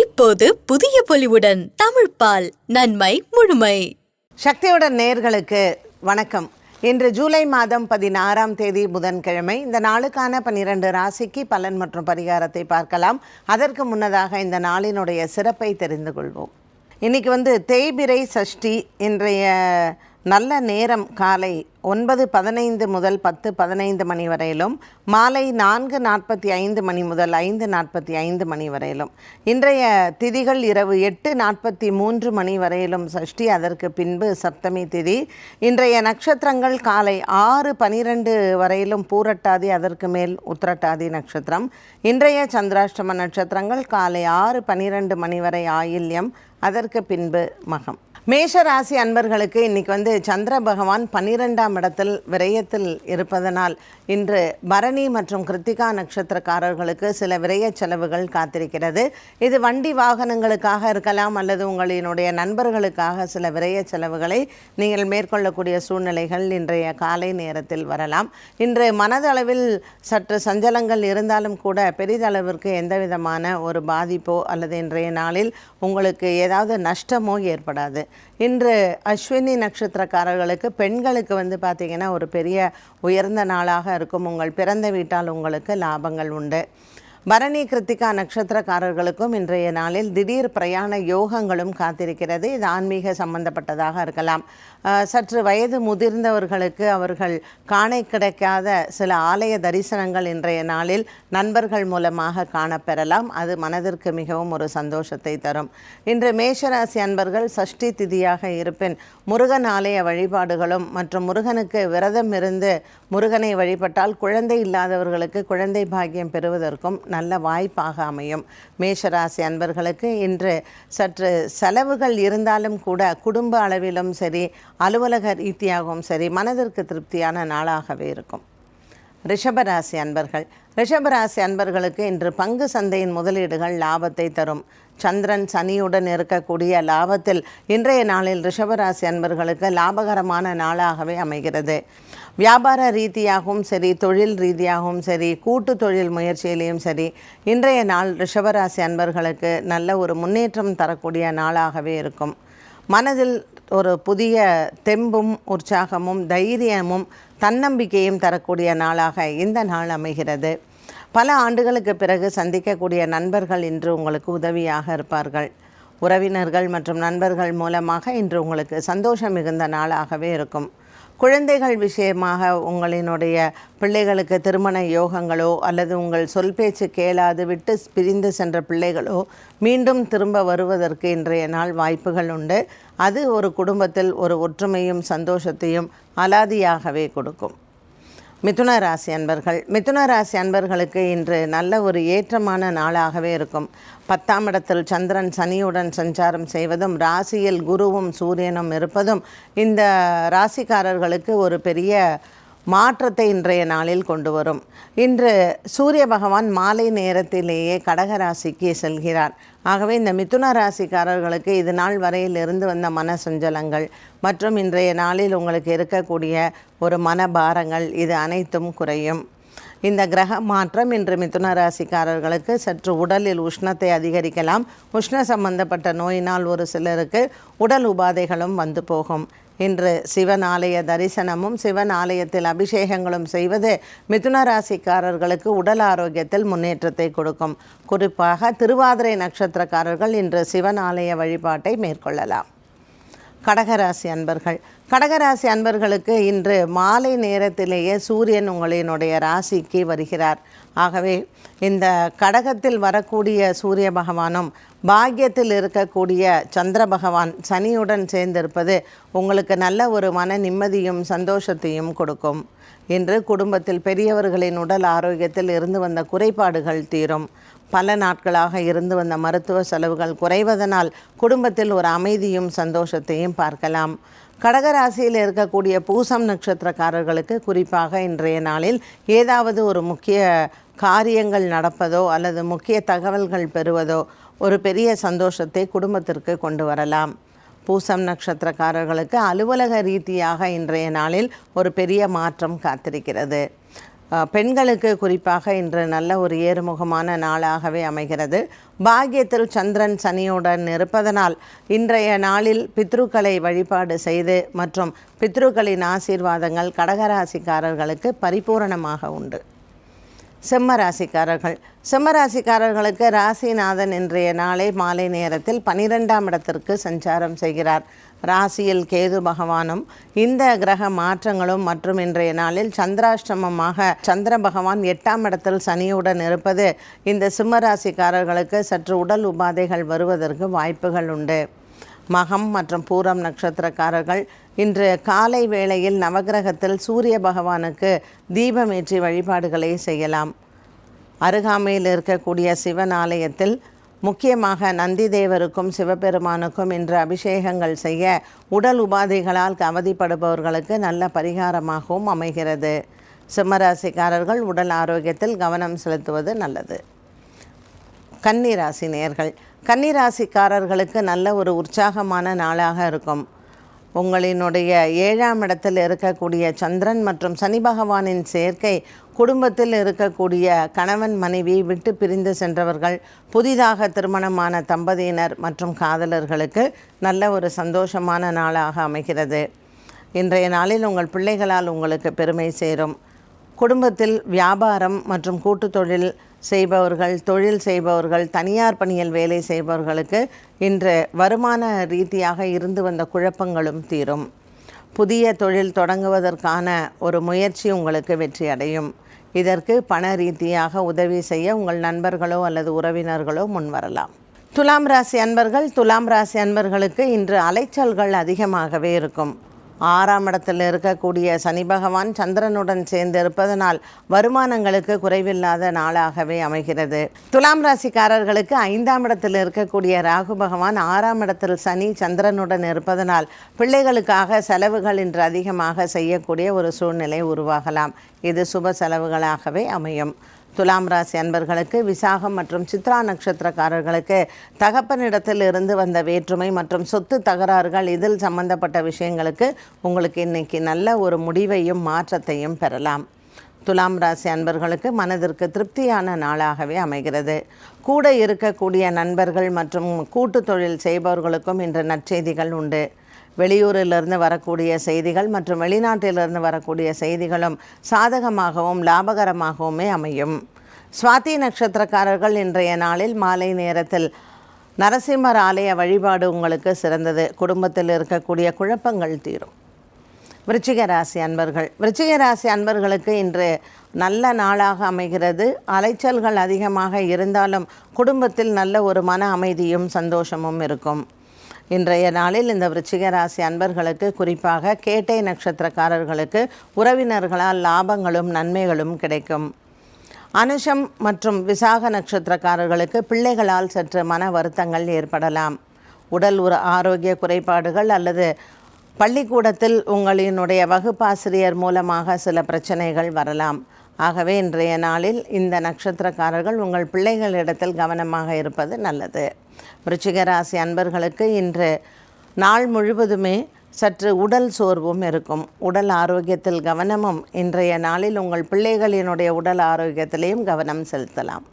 இப்போது புதிய பொலிவுடன் தமிழ் பால் நன்மை முழுமை. சக்தியுடன் நேர்களுக்கு வணக்கம். இன்று ஜூலை மாதம் பதினாறாம் தேதி புதன்கிழமை இந்த நாளுக்கான பன்னிரண்டு ராசிக்கு பலன் மற்றும் பரிகாரத்தை பார்க்கலாம். அதற்கு முன்னதாக இந்த நாளினுடைய சிறப்பை தெரிந்து கொள்வோம். இன்னைக்கு வந்து தேய்பிரை சஷ்டி இன்றைய நல்ல நேரம் காலை ஒன்பது பதினைந்து முதல் பத்து பதினைந்து மணி வரையிலும் மாலை நான்கு நாற்பத்தி ஐந்து மணி முதல் ஐந்து நாற்பத்தி ஐந்து மணி வரையிலும். இன்றைய திதிகள் இரவு எட்டு நாற்பத்தி மூன்று மணி வரையிலும் சஷ்டி. அதற்கு பின்பு சப்தமி திதி. இன்றைய நட்சத்திரங்கள் காலை ஆறு பனிரெண்டு வரையிலும் பூரட்டாதி அதற்கு மேல் உத்திரட்டாதி நட்சத்திரம். இன்றைய சந்திராஷ்டம நட்சத்திரங்கள் காலை ஆறு பனிரெண்டு மணி வரை ஆயில்யம் அதற்கு பின்பு மகம். மேஷ ராசி அன்பர்களுக்கு இன்னைக்கு வந்து சந்திர பகவான் பன்னிரெண்டாம் இடத்தில் விரயத்தில் இருப்பதனால் இன்று பரணி மற்றும் கிருத்திகா நட்சத்திரக்காரர்களுக்கு சில விரய செலவுகள் காத்திருக்கிறது. இது வண்டி வாகனங்களுக்காக இருக்கலாம் அல்லது உங்களினுடைய நண்பர்களுக்காக சில விரய செலவுகளை நீங்கள் மேற்கொள்ளக்கூடிய சூழ்நிலைகள் இன்றைய காலை நேரத்தில் வரலாம். இன்று மனதளவில் சற்று சஞ்சலங்கள் இருந்தாலும் கூட பெரிதளவிற்கு எந்த விதமான ஒரு பாதிப்போ அல்லது இன்றைய நாளில் உங்களுக்கு ஏதாவது நஷ்டமோ ஏற்படாது. இன்று அஸ்வினி நட்சத்திரக்காரர்களுக்கு பெண்களுக்கு வந்து பார்த்திங்கன்னா ஒரு பெரிய உயர்ந்த நாளாக இருக்கும். உங்கள் பிறந்த வீட்டால் உங்களுக்கு லாபங்கள் உண்டு. பரணி கிருத்திகா நட்சத்திரக்காரர்களுக்கும் இன்றைய நாளில் திடீர் பிரயாண யோகங்களும் காத்திருக்கிறது. இது ஆன்மீக சம்பந்தப்பட்டதாக இருக்கலாம். சற்று வயது முதிர்ந்தவர்களுக்கு அவர்கள் காண கிடைக்காத சில ஆலய தரிசனங்கள் இன்றைய நாளில் நண்பர்கள் மூலமாக காணப்பெறலாம். அது மனதிற்கு மிகவும் ஒரு சந்தோஷத்தை தரும். இன்று மேஷராசி அன்பர்கள் சஷ்டி திதியாக இருப்பின் முருகன் ஆலய வழிபாடுகளும் மற்றும் முருகனுக்கு விரதம் இருந்து முருகனை வழிபட்டால் குழந்தை இல்லாதவர்களுக்கு குழந்தை பாக்கியம் பெறுவதற்கும் நல்ல வாய்ப்பாக அமையும். மேஷராசி அன்பர்களுக்கு இன்று சற்று செலவுகள் இருந்தாலும் கூட குடும்ப அளவிலும் சரி அலுவலக ரீதியாகவும் சரி மனதிற்கு திருப்தியான நாளாகவே இருக்கும். ரிஷபராசி அன்பர்கள். ரிஷபராசி அன்பர்களுக்கு இன்று பங்கு சந்தையின் முதலீடுகள் லாபத்தை தரும். சந்திரன் சனியுடன் இருக்கக்கூடிய லாபத்தில் இன்றைய நாளில் ரிஷபராசி அன்பர்களுக்கு லாபகரமான நாளாகவே அமைகிறது. வியாபார ரீதியாகவும் சரி தொழில் ரீதியாகவும் சரி கூட்டு தொழில் முயற்சியிலையும் சரி இன்றைய நாள் ரிஷபராசி அன்பர்களுக்கு நல்ல ஒரு முன்னேற்றம் தரக்கூடிய நாளாகவே இருக்கும். மனதில் ஒரு புதிய தெம்பும் உற்சாகமும் தைரியமும் தன்னம்பிக்கையும் தரக்கூடிய நாளாக இந்த நாள் அமைகிறது. பல ஆண்டுகளுக்கு பிறகு சந்திக்கக்கூடிய நண்பர்கள் இன்று உங்களுக்கு உதவியாக இருப்பார்கள். உறவினர்கள் மற்றும் நண்பர்கள் மூலமாக இன்று உங்களுக்கு சந்தோஷம் மிகுந்த நாளாகவே இருக்கும். குழந்தைகள் விஷயமாக உங்களினுடைய பிள்ளைகளுக்கு திருமண யோகங்களோ அல்லது உங்கள் சொல் பேச்சு கேளாது விட்டு பிரிந்து சென்ற பிள்ளைகளோ மீண்டும் திரும்ப வருவதற்கு இன்றைய நாள் வாய்ப்புகள் உண்டு. அது ஒரு குடும்பத்தில் ஒரு ஒற்றுமையும் சந்தோஷத்தையும் அலாதியாகவே கொடுக்கும். மிதுன ராசி அன்பர்கள். மிதுன ராசி அன்பர்களுக்கு இன்று நல்ல ஒரு ஏற்றமான நாளாகவே இருக்கும். பத்தாம் இடத்தில் சந்திரன் சனியுடன் சஞ்சாரம் செய்வதும் ராசியில் குருவும் சூரியனும் இருப்பதும் இந்த ராசிக்காரர்களுக்கு ஒரு பெரிய மாற்றத்தை இன்றைய நாளில் கொண்டு வரும். இன்று சூரிய பகவான் மாலை நேரத்திலேயே கடகராசிக்கு செல்கிறார். ஆகவே இந்த மிதுன ராசிக்காரர்களுக்கு இது நாள் வரையிலிருந்து வந்த மன சஞ்சலங்கள் மற்றும் இன்றைய நாளில் உங்களுக்கு இருக்கக்கூடிய ஒரு மனபாரங்கள் இது அனைத்தும் குறையும். இந்த கிரக மாற்றம் இன்று மிதுன ராசிக்காரர்களுக்கு சற்று உடலில் உஷ்ணத்தை அதிகரிக்கலாம். உஷ்ண சம்பந்தப்பட்ட நோயினால் ஒரு சிலருக்கு உடல் உபாதைகளும் வந்து போகும். இன்று சிவன் ஆலய தரிசனமும் சிவன் ஆலயத்தில் அபிஷேகங்களும் செய்வது மிதுன ராசிக்காரர்களுக்கு உடல் ஆரோக்கியத்தில் முன்னேற்றத்தை கொடுக்கும். குறிப்பாக திருவாதிரை நட்சத்திரக்காரர்கள் இன்று சிவன் ஆலய வழிபாட்டை மேற்கொள்ளலாம். கடகராசி அன்பர்கள். கடகராசி அன்பர்களுக்கு இன்று மாலை நேரத்திலேயே சூரியன் உங்களினுடைய ராசிக்கு வருகிறார். ஆகவே இந்த கடகத்தில் வரக்கூடிய சூரிய பகவானும் பாக்கியத்தில் இருக்கக்கூடிய சந்திர பகவான் சனியுடன் சேர்ந்திருப்பது உங்களுக்கு நல்ல ஒரு மன நிம்மதியும் சந்தோஷத்தையும் கொடுக்கும். இன்று குடும்பத்தில் பெரியவர்களின் உடல் ஆரோக்கியத்தில் இருந்து வந்த குறைபாடுகள் தீரும். பல நாட்களாக இருந்து வந்த மருத்துவ செலவுகள் குறைவதனால் குடும்பத்தில் ஒரு அமைதியும் சந்தோஷத்தையும் பார்க்கலாம். கடகராசியில் இருக்கக்கூடிய பூசம் நட்சத்திரக்காரர்களுக்கு குறிப்பாக இன்றைய நாளில் ஏதாவது ஒரு முக்கிய காரியங்கள் நடப்பதோ அல்லது முக்கிய தகவல்கள் பெறுவதோ ஒரு பெரிய சந்தோஷத்தை குடும்பத்திற்கு கொண்டு வரலாம். பூசம் நட்சத்திரக்காரர்களுக்கு அலுவலக ரீதியாக இன்றைய நாளில் ஒரு பெரிய மாற்றம் காத்திருக்கிறது. பெண்களுக்கு குறிப்பாக இன்று நல்ல ஒரு ஏறுமுகமான நாளாகவே அமைகிறது. பாகியத்தில் சந்திரன் சனியுடன் இருப்பதனால் இன்றைய நாளில் பித்ருக்களை வழிபாடு செய்து மற்றும் பித்ருக்களின் ஆசீர்வாதங்கள் கடகராசிக்காரர்களுக்கு பரிபூரணமாக உண்டு. செம்ம ராசிக்காரர்கள். சிம்ம ராசிக்காரர்களுக்கு ராசிநாதன் இன்றைய நாளை மாலை நேரத்தில் பனிரெண்டாம் இடத்திற்கு சஞ்சாரம் செய்கிறார். ராசியில் கேது பகவானும் இந்த கிரக மாற்றங்களும் மற்றும் இன்றைய நாளில் சந்திராஷ்டமமாக சந்திர பகவான் எட்டாம் இடத்தில் சனியுடன் இருப்பது இந்த சிம்ம ராசிக்காரர்களுக்கு சற்று உடல் உபாதைகள் வருவதற்கு வாய்ப்புகள் உண்டு. மகம் மற்றும் பூரம் நட்சத்திரக்காரர்கள் இன்று காலை வேளையில் நவக்கிரகத்தில் சூரிய பகவானுக்கு தீபமேற்றி வழிபாடுகளை செய்யலாம். அருகாமையில் இருக்கக்கூடிய சிவன் ஆலயத்தில் முக்கியமாக நந்தி தேவருக்கும் சிவபெருமானுக்கும் இன்று அபிஷேகங்கள் செய்ய உடல் உபாதைகளால் அவதிப்படுபவர்களுக்கு நல்ல பரிகாரமாகவும் அமைகிறது. சிம்மராசிக்காரர்கள் உடல் ஆரோக்கியத்தில் கவனம் செலுத்துவது நல்லது. கன்னிராசி நேர்கள் கன்னிராசிக்காரர்களுக்கு நல்ல ஒரு உற்சாகமான நாளாக இருக்கும். உங்களினுடைய ஏழாம் இடத்தில் இருக்கக்கூடிய சந்திரன் மற்றும் சனி பகவானின் சேர்க்கை குடும்பத்தில் இருக்கக்கூடிய கணவன் மனைவி விட்டு பிரிந்து சென்றவர்கள் புதிதாக திருமணமான தம்பதியினர் மற்றும் காதலர்களுக்கு நல்ல ஒரு சந்தோஷமான நாளாக அமைகிறது. இன்றைய நாளில் உங்கள் பிள்ளைகளால் உங்களுக்கு பெருமை சேரும். குடும்பத்தில் வியாபாரம் மற்றும் கூட்டு தொழில் செய்பவர்கள் தொழில் செய்பவர்கள் தனியார் பணியில் வேலை செய்பவர்களுக்கு இன்று வருமான ரீதியாக இருந்து வந்த குழப்பங்களும் தீரும். புதிய தொழில் தொடங்குவதற்கான ஒரு முயற்சி உங்களுக்கு வெற்றி அடையும். இதற்கு பண ரீதியாக உதவி செய்ய உங்கள் நண்பர்களோ அல்லது உறவினர்களோ முன்வரலாம். துலாம் ராசி அன்பர்கள் துலாம் ராசி அன்பர்களுக்கு இன்று அலைச்சல்கள் அதிகமாகவே இருக்கும். ஆறாம் இடத்தில் இருக்கக்கூடிய சனி பகவான் சந்திரனுடன் சேர்ந்து இருப்பதனால் வருமானங்களுக்கு குறைவில்லாத நாளாகவே அமைகிறது. துலாம் ராசிக்காரர்களுக்கு ஐந்தாம் இடத்தில் இருக்கக்கூடிய ராகு பகவான் ஆறாம் இடத்தில் சனி சந்திரனுடன் இருப்பதனால் பிள்ளைகளுக்காக செலவுகள் இன்று அதிகமாக செய்யக்கூடிய ஒரு சூழ்நிலை உருவாகலாம். இது சுப செலவுகளாகவே அமையும். துலாம் ராசி அன்பர்களுக்கு விசாகம் மற்றும் சித்ரா நட்சத்திரக்காரர்களுக்கு தகப்பனிடத்தில் இருந்து வந்த வேற்றுமை மற்றும் சொத்து தகராறுகள் இதில் சம்பந்தப்பட்ட விஷயங்களுக்கு உங்களுக்கு இன்னைக்கு நல்ல ஒரு முடிவையும் மாற்றத்தையும் பெறலாம். துலாம் ராசி அன்பர்களுக்கு மனதிற்கு திருப்தியான நாளாகவே அமைகிறது. கூட இருக்கக்கூடிய நண்பர்கள் மற்றும் கூட்டு தொழில் செய்பவர்களுக்கும் இன்று நற்செய்திகள் உண்டு. வெளியூரிலிருந்து வரக்கூடிய செய்திகள் மற்றும் வெளிநாட்டிலிருந்து வரக்கூடிய செய்திகளும் சாதகமாகவும் லாபகரமாகவுமே அமையும். சுவாதி நட்சத்திரக்காரர்கள் இன்றைய நாளில் மாலை நேரத்தில் நரசிம்மர் ஆலய வழிபாடு உங்களுக்கு சிறந்தது. குடும்பத்தில் இருக்கக்கூடிய குழப்பங்கள் தீரும். விருச்சிக ராசி அன்பர்கள். விருச்சிக ராசி அன்பர்களுக்கு இன்று நல்ல நாளாக அமைகிறது. அலைச்சல்கள் அதிகமாக இருந்தாலும் குடும்பத்தில் நல்ல ஒரு மன அமைதியும் சந்தோஷமும் இருக்கும். இன்றைய நாளில் இந்த விருச்சிக ராசி அன்பர்களுக்கு குறிப்பாக கேட்டை நட்சத்திரக்காரர்களுக்கு உறவினர்களால் லாபங்களும் நன்மைகளும் கிடைக்கும். அனுஷம் மற்றும் விசாக நட்சத்திரக்காரர்களுக்கு பிள்ளைகளால் சற்று மன வருத்தங்கள் ஏற்படலாம். உடல் உற ஆரோக்கிய குறைபாடுகள் அல்லது பள்ளிக்கூடத்தில் உங்களினுடைய வகுப்பாசிரியர் மூலமாக சில பிரச்சனைகள் வரலாம். ஆகவே இன்றைய நாளில் இந்த நட்சத்திரக்காரர்கள் உங்கள் பிள்ளைகளிடத்தில் கவனமாக இருப்பது நல்லது. விருச்சிக ராசி அன்பர்களுக்கு இன்று நாள் முழுவதுமே சற்று உடல் சோர்வும் இருக்கும். உடல் ஆரோக்கியத்தில் கவனமும் இன்றைய நாளில் உங்கள் பிள்ளைகளினுடைய உடல் ஆரோக்கியத்திலையும் கவனம் செலுத்தலாம்.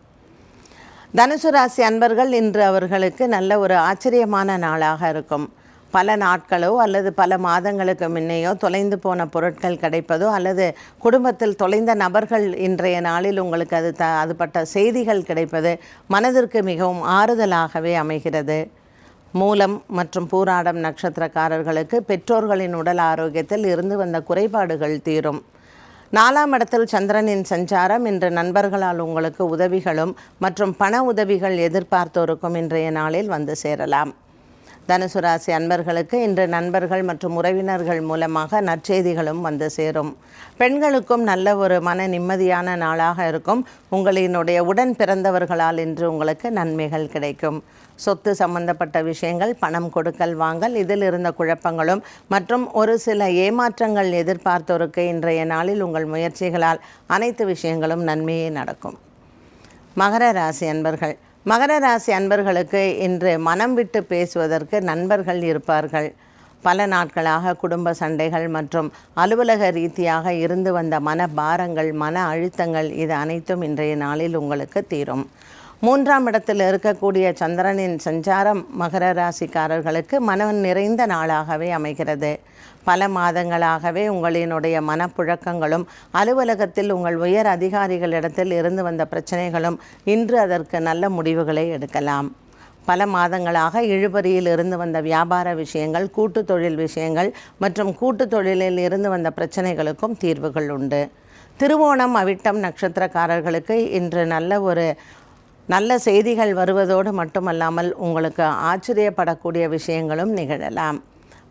தனுசு ராசி அன்பர்கள் இன்று அவர்களுக்கு நல்ல ஒரு ஆச்சரியமான நாளாக இருக்கும். பல நாட்களோ அல்லது பல மாதங்களுக்கு முன்னையோ தொலைந்து போன பொருட்கள் கிடைப்பதோ அல்லது குடும்பத்தில் தொலைந்த நபர்கள் இன்றைய நாளில் உங்களுக்கு அது த அதுபட்ட செய்திகள் கிடைப்பது மனதிற்கு மிகவும் ஆறுதலாகவே அமைகிறது. மூலம் மற்றும் பூராடம் நட்சத்திரக்காரர்களுக்கு பெற்றோர்களின் உடல் ஆரோக்கியத்தில் இருந்து வந்த குறைபாடுகள் தீரும். நாலாம் இடத்தில் சந்திரனின் சஞ்சாரம் இன்று நண்பர்களால் உங்களுக்கு உதவிகளும் மற்றும் பண உதவிகள் எதிர்பார்த்தோருக்கும் இன்றைய நாளில் வந்து சேரலாம். தனுசு ராசி அன்பர்களுக்கு இன்று நண்பர்கள் மற்றும் உறவினர்கள் மூலமாக நற்செய்திகளும் வந்து சேரும். பெண்களுக்கும் நல்ல ஒரு மன நிம்மதியான நாளாக இருக்கும். உங்களினுடைய உடன் பிறந்தவர்களால் இன்று உங்களுக்கு நன்மைகள் கிடைக்கும். சொத்து சம்பந்தப்பட்ட விஷயங்கள் பணம் கொடுக்கல் வாங்கல் இதில் இருந்த குழப்பங்களும் மற்றும் ஒரு சில ஏமாற்றங்கள் எதிர்பார்த்தோருக்கு இன்றைய நாளில் உங்கள் முயற்சிகளால் அனைத்து விஷயங்களும் நன்மையே நடக்கும். மகர ராசி அன்பர்கள் மகர ராசி அன்பர்களுக்கு இன்று மனம் விட்டு பேசுவதற்கு நண்பர்கள் இருப்பார்கள். பல நாட்களாக குடும்ப சண்டைகள் மற்றும் அலுவலக ரீதியாக இருந்து வந்த மன பாரங்கள் மன அழுத்தங்கள் இது அனைத்தும் இன்றைய நாளில் உங்களுக்கு தீரும். மூன்றாம் இடத்தில் இருக்கக்கூடிய சந்திரனின் சஞ்சாரம் மகர ராசிக்காரர்களுக்கு மனம் நிறைந்த நாளாகவே அமைகிறது. பல மாதங்களாகவே உங்களினுடைய மனப்புழக்கங்களும் அலுவலகத்தில் உங்கள் உயர் அதிகாரிகளிடத்தில் இருந்து வந்த பிரச்சனைகளும் இன்று அதற்கு நல்ல முடிவுகளை எடுக்கலாம். பல மாதங்களாக இழுபறியில் இருந்து வந்த வியாபார விஷயங்கள் கூட்டு தொழில் விஷயங்கள் மற்றும் கூட்டு தொழிலில் இருந்து வந்த பிரச்சனைகளுக்கும் தீர்வுகள் உண்டு. திருவோணம் அவிட்டம் நட்சத்திரக்காரர்களுக்கு இன்று நல்ல ஒரு நல்ல செய்திகள் வருவதோடு மட்டுமல்லாமல் உங்களுக்கு ஆச்சரியப்படக்கூடிய விஷயங்களும் நிகழலாம்.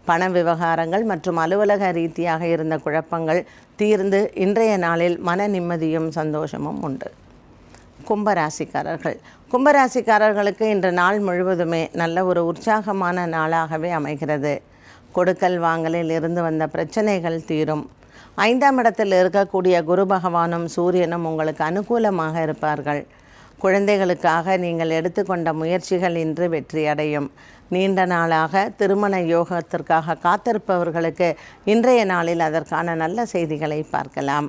பண விவகாரங்கள் மற்றும் அலுவலக ரீதியாக இருந்த குழப்பங்கள் தீர்ந்து இன்றைய நாளில் மன நிம்மதியும் சந்தோஷமும் உண்டு. கும்பராசிக்காரர்கள். கும்பராசிக்காரர்களுக்கு இன்று நாள் முழுவதுமே நல்ல ஒரு உற்சாகமான நாளாகவே அமைகிறது. கொடுக்கல் வாங்கலில் இருந்து வந்த பிரச்சனைகள் தீரும். ஐந்தாம் இடத்தில் இருக்கக்கூடிய குரு பகவானும் சூரியனும் உங்களுக்கு அனுகூலமாக இருப்பார்கள். குழந்தைகளுக்காக நீங்கள் எடுத்துக்கொண்ட முயற்சிகள் இன்று வெற்றியடையும். நீண்ட நாளாக திருமண யோகத்திற்காக காத்திருப்பவர்களுக்கு இன்றைய நாளில் அதற்கான நல்ல செய்திகளை பார்க்கலாம்.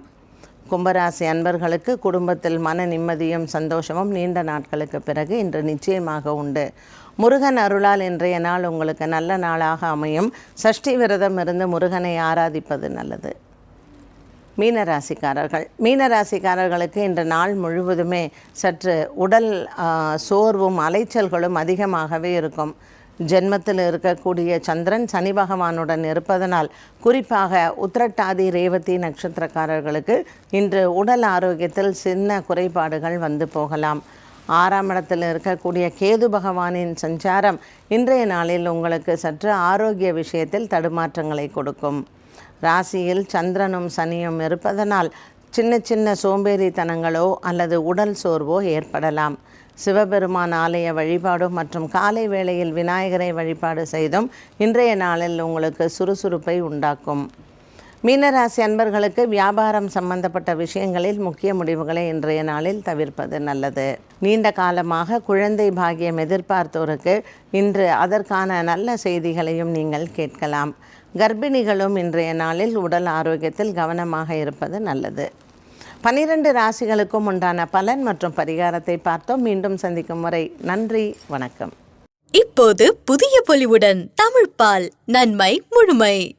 கும்பராசி அன்பர்களுக்கு குடும்பத்தில் மன நிம்மதியும் சந்தோஷமும் நீண்ட நாட்களுக்கு பிறகு இன்று நிச்சயமாக உண்டு. முருகன் அருளால் இன்றைய நாள் உங்களுக்கு நல்ல நாளாக அமையும். சஷ்டி விரதம் இருந்து முருகனை ஆராதிப்பது நல்லது. மீனராசிக்காரர்கள். மீனராசிக்காரர்களுக்கு இன்று நாள் முழுவதுமே சற்று உடல் சோர்வும் அலைச்சல்களும் அதிகமாகவே இருக்கும். ஜென்மத்தில் இருக்கக்கூடிய சந்திரன் சனி பகவானுடன் இருப்பதனால் குறிப்பாக உத்திரட்டாதி ரேவதி நட்சத்திரக்காரர்களுக்கு இன்று உடல் ஆரோக்கியத்தில் சின்ன குறைபாடுகள் வந்து போகலாம். ஆறாம் இடத்தில் இருக்கக்கூடிய கேது பகவானின் சஞ்சாரம் இன்றைய நாளில் உங்களுக்கு சற்று ஆரோக்கிய விஷயத்தில் தடுமாற்றங்களை கொடுக்கும். ராசியில் சந்திரனும் சனியும் இருப்பதனால் சின்ன சின்ன சோம்பேறித்தனங்களோ அல்லது உடல் சோர்வோ ஏற்படலாம். சிவபெருமான் ஆலய வழிபாடு மற்றும் காலை வேளையில் விநாயகரை வழிபாடு செய்தும் இன்றைய நாளில் உங்களுக்கு சுறுசுறுப்பை உண்டாக்கும். மீனராசி அன்பர்களுக்கு வியாபாரம் சம்பந்தப்பட்ட விஷயங்களில் முக்கிய முடிவுகளை இன்றைய நாளில் தவிர்ப்பது நல்லது. நீண்ட காலமாக குழந்தை பாகியம் எதிர்பார்த்தோருக்கு இன்று அதற்கான நல்ல செய்திகளையும் நீங்கள் கேட்கலாம். கர்ப்பிணிகளும் இன்றைய நாளில் உடல் ஆரோக்கியத்தில் கவனமாக இருப்பது நல்லது. பனிரெண்டு ராசிகளுக்கும் உண்டான பலன் மற்றும் பரிகாரத்தை பார்த்தோம். மீண்டும் சந்திக்கும் முறை. நன்றி வணக்கம். இப்போது புதிய பொலிவுடன் தமிழ்பால் நன்மை முழுமை.